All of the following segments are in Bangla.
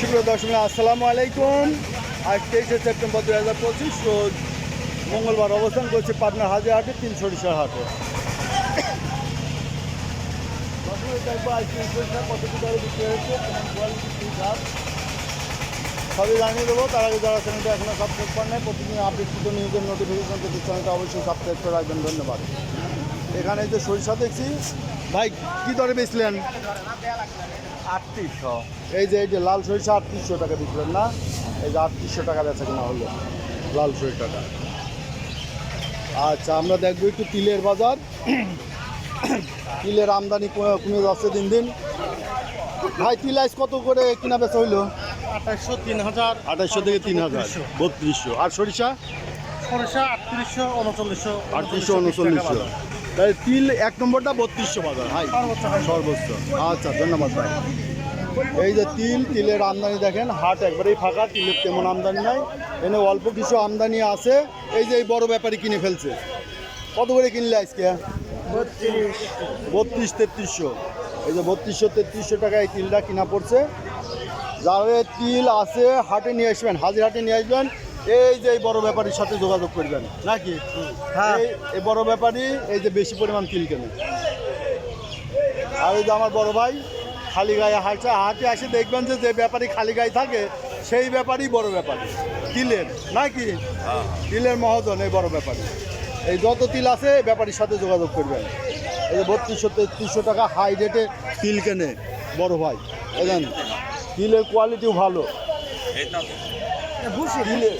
সুপ্রিয় দর্শক, আসসালামু আলাইকুম। আজ তেইশে সেপ্টেম্বর দু হাজার পঁচিশ রোজ মঙ্গলবার অবস্থান করছে পাবনার হাজার হাটে, তিন সরিষার হাটে। সবই জানিয়ে দেবো। তার আগে যারা চ্যানেলটা এখনও সাবস্ক্রাইব করেন প্রতিদিন আপডেট নিউজের নোটিফিকেশন পেতে চ্যানেলটা অবশ্যই সাবস্ক্রাইব করে রাখবেন। ধন্যবাদ। এখানে যে সরিষা দেখছি। ভাই কি দরে বেচলেন? আটত্রিশশো। এই যে এই যে লাল সরিষা আটত্রিশশো টাকা বিকলেন না? এই যে আটত্রিশশো টাকা বেচা কিনা হলো লাল সরিষাটা। আচ্ছা আমরা দেখব একটু তিলের বাজার। তিলের আমদানি কমে যাচ্ছে দিন দিন। ভাই তিল আইস কত করে কিনা বেচা হইল? আঠাশশো তিন হাজার। আঠাইশশো থেকে তিন হাজার। বত্রিশশো। আর সরিষা? সরিষা আটত্রিশশো উনচল্লিশশো আটত্রিশশো উনচল্লিশশো। তাই তিল এক নম্বরটা বত্রিশশো বাজার, হাই। সর্বোচ্চ। আচ্ছা ধন্যবাদ ভাই। এই যে তিল, তিলের আমদানি দেখেন, হাট একবারেই ফাঁকা, তিলের তেমন আমদানি নাই। এনে অল্প কিছু আমদানি আছে। এই যে এই বড় ব্যাপারী কিনে ফেলছে। কত করে কিনলে আজকে? বত্রিশ, তেত্রিশশো। এই যে বত্রিশশো, তেত্রিশশো টাকায় এই তিলটা কিনা পড়ছে। যাদের তিল আছে, হাটে নিয়ে আসবেন, হাজির হাটে নিয়ে আসবেন। এই যে এই বড় ব্যাপারীর সাথে যোগাযোগ করবেন নাকি? হ্যাঁ। এই- এই বড় ব্যাপারী এই যে বেশি পরিমাণ তিল কেনে। আর এই যে আমার বড় ভাই খালি গায়ে হাঁটছে হাঁটে আসে দেখবেন যে যে ব্যাপারী খালি গায়ে থাকে সেই ব্যাপারই বড় ব্যাপারী। তিলের নাকি? তিলের মহাজন এই বড় ব্যাপারী। এই যত তিল আছে এই ব্যাপারীর সাথে যোগাযোগ করবেন। এই যে বত্রিশশো তেত্রিশশো টাকা হাই রেটে তিল কেনে বড় ভাই এলেন তিলের কোয়ালিটিও ভালো। তিলে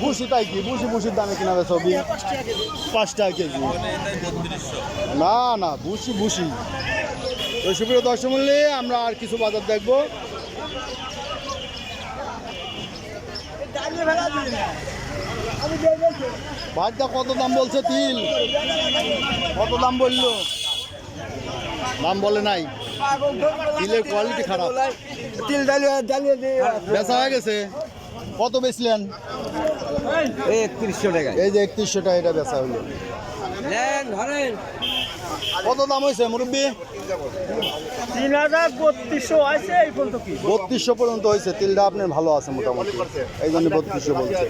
ভুসি। তাই ভুসির দামে কিনা ছবি পাঁচ টাকা কেজি। না না, ভুসি ভুসি। মূল্যে আমরা আর কিছু বাজার দেখব। ভাতটা কত দাম বলছে তিল? কত দাম বলল? দাম বলে নাই। তিলের কোয়ালিটি খারাপ। তিল ডালিয়ে ডালিয়ে বেচা হয়ে গেছে। কত বেচলেন? এই একত্রিশশো টাকা। এই যে একত্রিশশো টাকা এটা বেচা হইল ধরেন। কত দাম হয়েছে মুরব্বী? তিন হাজার বত্রিশশো আছে এই পর্যন্ত কি? বত্রিশশো পর্যন্ত হয়েছে। তিলটা আপনার ভালো আছে মোটামুটি। এই জন্য বত্রিশশো বলছে।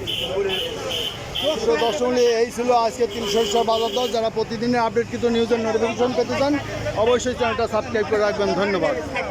তো দর্শক এই ছিল আজকে তিনশো বাজার দর। যারা প্রতিদিনের আপডেট কিন্তু নিউজের নোটিফিকেশন পেতে চান, অবশ্যই চ্যানেলটা সাবস্ক্রাইব করে রাখবেন। ধন্যবাদ।